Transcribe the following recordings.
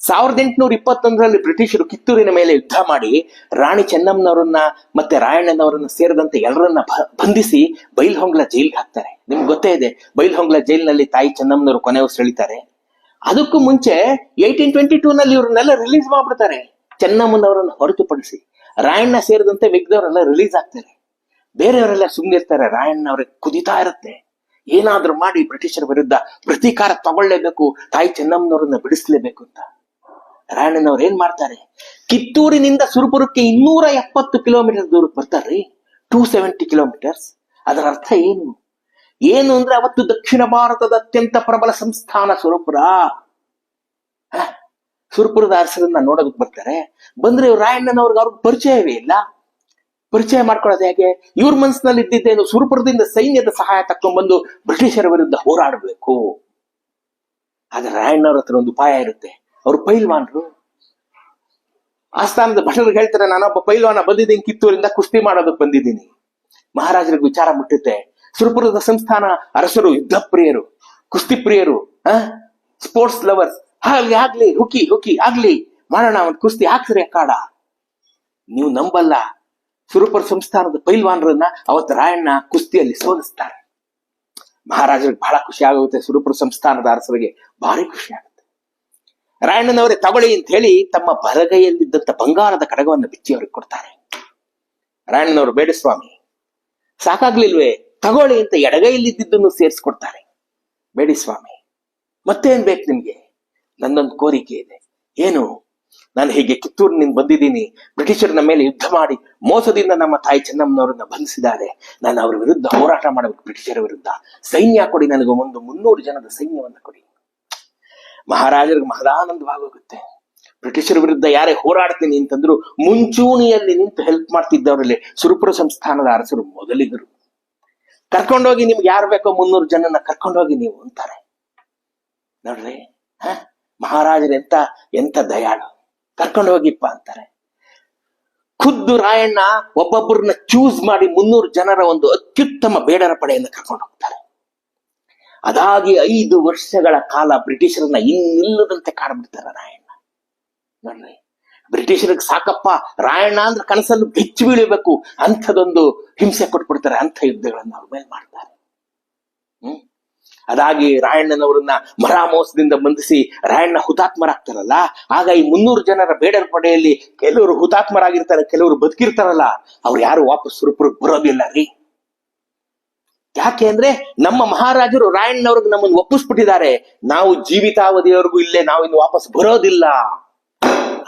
ಸಾವಿರದ ಎಂಟುನೂರ ಇಪ್ಪತ್ತೊಂದರಲ್ಲಿ ಬ್ರಿಟಿಷರು ಕಿತ್ತೂರಿನ ಮೇಲೆ ಯುದ್ಧ ಮಾಡಿ, ರಾಣಿ ಚೆನ್ನಮ್ಮನವರನ್ನ ಮತ್ತೆ ರಾಯಣ್ಣನವರನ್ನ ಸೇರಿದಂತೆ ಎಲ್ಲರನ್ನ ಬಂಧಿಸಿ ಬೈಲ್ಹೊಂಗ್ಲ ಜೈಲ್ಗೆ ಹಾಕ್ತಾರೆ. ನಿಮ್ಗೆ ಗೊತ್ತೇ ಇದೆ, ಬೈಲ್ಹೊಂಗ್ಲ ಜೈಲ್ನಲ್ಲಿ ತಾಯಿ ಚೆನ್ನಮ್ಮನವರು ಕೊನೆ ಉಸಿರೆಳಿತಾರೆ ಅದಕ್ಕೂ ಮುಂಚೆ ಏಯ್ಟೀನ್ ಟ್ವೆಂಟಿ ಟೂ ನಲ್ಲಿ ಇವ್ರನ್ನೆಲ್ಲ ರಿಲೀಸ್ ಮಾಡ್ಬಿಡ್ತಾರೆ. ಚೆನ್ನಮ್ಮನವರನ್ನ ಹೊರತುಪಡಿಸಿ ರಾಯಣ್ಣ ಸೇರಿದಂತೆ ಮಿಗ್ದವರೆಲ್ಲ ರಿಲೀಸ್ ಆಗ್ತಾರೆ. ಬೇರೆಯವರೆಲ್ಲ ಸುಮ್ಮನೆ ಇರ್ತಾರೆ ರಾಯಣ್ಣ ಅವ್ರಿಗೆ ಕುದಿತಾ ಇರುತ್ತೆ. ಏನಾದ್ರೂ ಮಾಡಿ ಬ್ರಿಟಿಷರ ವಿರುದ್ಧ ಪ್ರತೀಕಾರ ತಗೊಳ್ಳೇಬೇಕು, ತಾಯಿ ಚೆನ್ನಮ್ಮನವರನ್ನ ಬಿಡಿಸ್ಲೇಬೇಕು ಅಂತ. ರಾಯಣ್ಣನವ್ರು ಏನ್ ಮಾಡ್ತಾರೆ? ಕಿತ್ತೂರಿನಿಂದ ಸುರಪುರಕ್ಕೆ ಇನ್ನೂರ ಎಪ್ಪತ್ತು ಕಿಲೋಮೀಟರ್ ದೂರಕ್ಕೆ ಬರ್ತಾರ್ರಿ. Two seventy kilometres. ಅದರ ಅರ್ಥ ಏನು? ಏನು ಅಂದ್ರೆ ಅವತ್ತು ದಕ್ಷಿಣ ಭಾರತದ ಅತ್ಯಂತ ಪ್ರಬಲ ಸಂಸ್ಥಾನ ಸುರಪುರ? ಸುರಪುರದ ಅರಸರನ್ನ ನೋಡೋದಕ್ಕೆ ಬರ್ತಾರೆ. ಬಂದ್ರೆ ಇವ್ರು ರಾಯಣ್ಣನವ್ರಿಗೆ ಅವ್ರಿಗೆ ಪರಿಚಯವೇ ಇಲ್ಲ. ಪರಿಚಯ ಮಾಡ್ಕೊಳ್ಳೋದು ಹೇಗೆ? ಇವ್ರ ಮನಸ್ಸಿನಲ್ಲಿ ಇದ್ದಿದ್ದೇನು ಸುರಪುರದಿಂದ ಸೈನ್ಯದ ಸಹಾಯ ತಕೊಂಡ್ಬಂದು ಬ್ರಿಟಿಷರ ವಿರುದ್ಧ ಹೋರಾಡಬೇಕು. ಆದ್ರೆ ರಾಯಣ್ಣವ್ರ ಹತ್ರ ಒಂದು ಉಪಾಯ ಇರುತ್ತೆ. ಅವ್ರು ಪೈಲ್ವಾನ್ರು. ಆಸ್ಥಾನದ ಭಟ್ರು ಹೇಳ್ತಾರೆ, ನಾನೊಬ್ಬ ಪೈಲ್ವಾನ ಬಂದಿದ್ದೀನಿ, ಕಿತ್ತೂರಿಂದ ಕುಸ್ತಿ ಮಾಡೋದಕ್ಕೆ ಬಂದಿದ್ದೀನಿ. ಮಹಾರಾಜರಿಗೆ ವಿಚಾರ ಮುಟ್ಟುತ್ತೆ. ಸುರಪುರದ ಸಂಸ್ಥಾನ ಅರಸರು ಯುದ್ಧ ಪ್ರಿಯರು ಕುಸ್ತಿ ಪ್ರಿಯರು ಸ್ಪೋರ್ಟ್ಸ್ ಲವರ್ಸ್ ಆಗ್ಲಿ ಆಗ್ಲಿ ಹುಕಿ ಹುಕಿ, ಆಗ್ಲಿ. ಮಾಡೋಣ, ಒಂದು ಕುಸ್ತಿ ಹಾಕ್ಸ್ರಿ ಅಕ್ಕಾಡ ನೀವು ನಂಬಲ್ಲ. ಸುರಪುರ ಸಂಸ್ಥಾನದ ಪೈಲ್ವಾನರನ್ನ ಅವತ್ತು ರಾಯಣ್ಣ ಕುಸ್ತಿಯಲ್ಲಿ ಸೋಲಿಸ್ತಾರೆ. ಮಹಾರಾಜರಿಗೆ ಬಹಳ ಖುಷಿ ಆಗುತ್ತೆ ಸುರಪುರ ಸಂಸ್ಥಾನದ ಅರಸರಿಗೆ ಭಾರಿ ಖುಷಿ ಆಗುತ್ತೆ. ರಾಯಣ್ಣನವರೇ ತಗೊಳ್ಳಿ ಅಂತ ಹೇಳಿ ತಮ್ಮ ಬಲಗೈಯಲ್ಲಿದ್ದಂತ ಬಂಗಾರದ ಕಡಗವನ್ನು ಬಿಚ್ಚಿ ಅವ್ರಿಗೆ ಕೊಡ್ತಾರೆ. ರಾಯಣ್ಣನವರು, ಬೇಡ ಸ್ವಾಮಿ, ಸಾಕಾಗ್ಲಿಲ್ವೇ? ತಗೊಳ್ಳಿ ಅಂತ ಎಡಗೈಯಲ್ಲಿದ್ದನ್ನು ಸೇರಿಸ್ಕೊಡ್ತಾರೆ. ಬೇಡಿ ಸ್ವಾಮಿ, ಮತ್ತೇನ್ ಬೇಕು ನಿಮ್ಗೆ? ನನ್ನೊಂದು ಕೋರಿಕೆ ಇದೆ. ಏನು? ನಾನು ಹೀಗೆ ಕಿತ್ತೂರಿನಿಂದ ಬಂದಿದ್ದೀನಿ. ಬ್ರಿಟಿಷರನ ಮೇಲೆ ಯುದ್ಧ ಮಾಡಿ ಮೋಸದಿಂದ ನಮ್ಮ ತಾಯಿ ಚೆನ್ನಮ್ಮನವರನ್ನ ಬಂಧಿಸಿದ್ದಾರೆ. ನಾನು ಅವರ ವಿರುದ್ಧ ಹೋರಾಟ ಮಾಡಬೇಕು ಬ್ರಿಟಿಷರ ವಿರುದ್ಧ. ಸೈನ್ಯ ಕೊಡಿ ನನಗೆ ಒಂದು ಮುನ್ನೂರು ಜನದ ಸೈನ್ಯವನ್ನು ಕೊಡಿ. ಮಹಾರಾಜರಿಗೆ ಮಹದಾನಂದವಾಗೋಗುತ್ತೆ ಬ್ರಿಟಿಷರ ವಿರುದ್ಧ ಯಾರೇ ಹೋರಾಡ್ತೀನಿ ಅಂತಂದ್ರು ಮುಂಚೂಣಿಯಲ್ಲಿ ನಿಂತು ಹೆಲ್ಪ್ ಮಾಡ್ತಿದ್ದವರಲ್ಲಿ ಸುರಪುರ ಸಂಸ್ಥಾನದ ಅರಸರು ಮೊದಲಿಗರು. ಕರ್ಕೊಂಡೋಗಿ ನಿಮ್ಗೆ ಯಾರು ಬೇಕೋ ಮುನ್ನೂರು ಜನನ ಕರ್ಕೊಂಡೋಗಿ ನೀವು ಅಂತಾರೆ. ನೋಡ್ರಿ, ಹ? ಮಹಾರಾಜರು ಎಂತ ಎಂತ ದಯಾಳು. ಕರ್ಕೊಂಡು ಹೋಗಿಪ್ಪ ಅಂತಾರೆ. ಖುದ್ದು ರಾಯಣ್ಣ ಒಬ್ಬೊಬ್ಬರನ್ನ ಚೂಸ್ ಮಾಡಿ ಮುನ್ನೂರು ಜನರ ಒಂದು ಅತ್ಯುತ್ತಮ ಬೇಡರ ಪಡೆಯನ್ನು ಕರ್ಕೊಂಡು ಹೋಗ್ತಾರೆ ಅದಾಗಿ ಐದು ವರ್ಷಗಳ ಕಾಲ ಬ್ರಿಟಿಷರನ್ನ ಇನ್ನಿಲ್ಲದಂತೆ ಕಾಣ್ಬಿಡ್ತಾರ ರಾಯಣ್ಣ. ನೋಡ್ರಿ, ಬ್ರಿಟಿಷರಿಗೆ ಸಾಕಪ್ಪ, ರಾಯಣ್ಣ ಅಂದ್ರೆ ಕನಸಲ್ಲಿ ಬೆಚ್ಚಿ ಬೀಳಬೇಕು ಅಂಥದೊಂದು ಹಿಂಸೆ ಕೊಟ್ಬಿಡ್ತಾರೆ ಅಂಥ ಯುದ್ಧಗಳನ್ನ ಅವ್ರ ಮೇಲೆ ಮಾಡ್ತಾರೆ. ಹ್ಮ್, ಅದಾಗಿ ರಾಯಣ್ಣನವರನ್ನ ಮರಾಮೋಸದಿಂದ ಬಂಧಿಸಿ ರಾಯಣ್ಣ ಹುತಾತ್ಮರಾಗ್ತಾರಲ್ಲ, ಆಗ ಈ ಮುನ್ನೂರು ಜನರ ಬೇಡರ ಪಡೆಯಲ್ಲಿ ಕೆಲವರು ಹುತಾತ್ಮರಾಗಿರ್ತಾರೆ, ಕೆಲವರು ಬದುಕಿರ್ತಾರಲ್ಲ, ಅವ್ರು ಯಾರು ವಾಪಸ್ ಸುರಪುರಕ್ಕೆ ಬರೋದಿಲ್ಲ ರೀ. ಯಾಕೆ ಅಂದ್ರೆ ನಮ್ಮ ಮಹಾರಾಜರು ರಾಯಣ್ಣವ್ರಿಗೆ ನಮ್ಮನ್ನು ಒಪ್ಪಿಸ್ಬಿಟ್ಟಿದ್ದಾರೆ. ನಾವು ಜೀವಿತಾವಧಿಯವರೆಗೂ ಇಲ್ಲೇ ನಾವು ಇನ್ನು ವಾಪಸ್ ಬರೋದಿಲ್ಲ.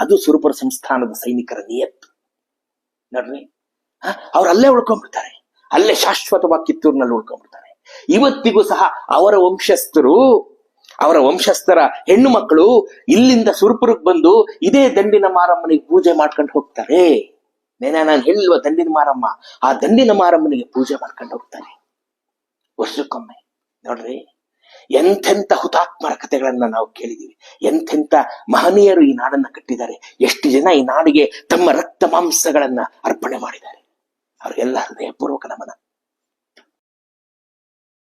ಅದು ಸುರಪುರ ಸಂಸ್ಥಾನದ ಸೈನಿಕರ ನಿಯತ್ತು. ನೋಡ್ರಿ? ಅವ್ರು ಅಲ್ಲೇ ಉಳ್ಕೊಂಡ್ಬಿಡ್ತಾರೆ. ಅಲ್ಲೇ ಶಾಶ್ವತವಾಗಿ ಕಿತ್ತೂರಿನಲ್ಲಿ ಉಳ್ಕೊಂಡ್ಬಿಡ್ತಾರೆ. ಇವತ್ತಿಗೂ ಸಹ ಅವರ ವಂಶಸ್ಥರು, ಅವರ ವಂಶಸ್ಥರ ಹೆಣ್ಣು ಮಕ್ಕಳು ಇಲ್ಲಿಂದ ಸುರಪುರಕ್ಕೆ ಬಂದು ಇದೇ ದಂಡಿನ ಮಾರಮ್ಮನಿಗೆ ಪೂಜೆ ಮಾಡ್ಕೊಂಡು ಹೋಗ್ತಾರೆ. ನೇನ ನಾನು ಹೇಳುವ ದಂಡಿನ ಮಾರಮ್ಮ, ಆ ದಂಡಿನ ಮಾರಮ್ಮನಿಗೆ ಪೂಜೆ ಮಾಡ್ಕೊಂಡು ಹೋಗ್ತಾರೆ. ವರ್ಷಕ್ಕೊಮ್ಮೆ ನೋಡ್ರಿ, ಎಂಥೆಂಥ ಹುತಾತ್ಮರ ಕಥೆಗಳನ್ನ ನಾವು ಕೇಳಿದೀವಿ. ಎಂಥೆಂಥ ಮಹನೀಯರು ಈ ನಾಡನ್ನ ಕಟ್ಟಿದ್ದಾರೆ. ಎಷ್ಟು ಜನ ಈ ನಾಡಿಗೆ ತಮ್ಮ ರಕ್ತ ಮಾಂಸಗಳನ್ನ ಅರ್ಪಣೆ ಮಾಡಿದ್ದಾರೆ. ಅವ್ರಿಗೆಲ್ಲ ಹೃದಯಪೂರ್ವಕ ನಮನ.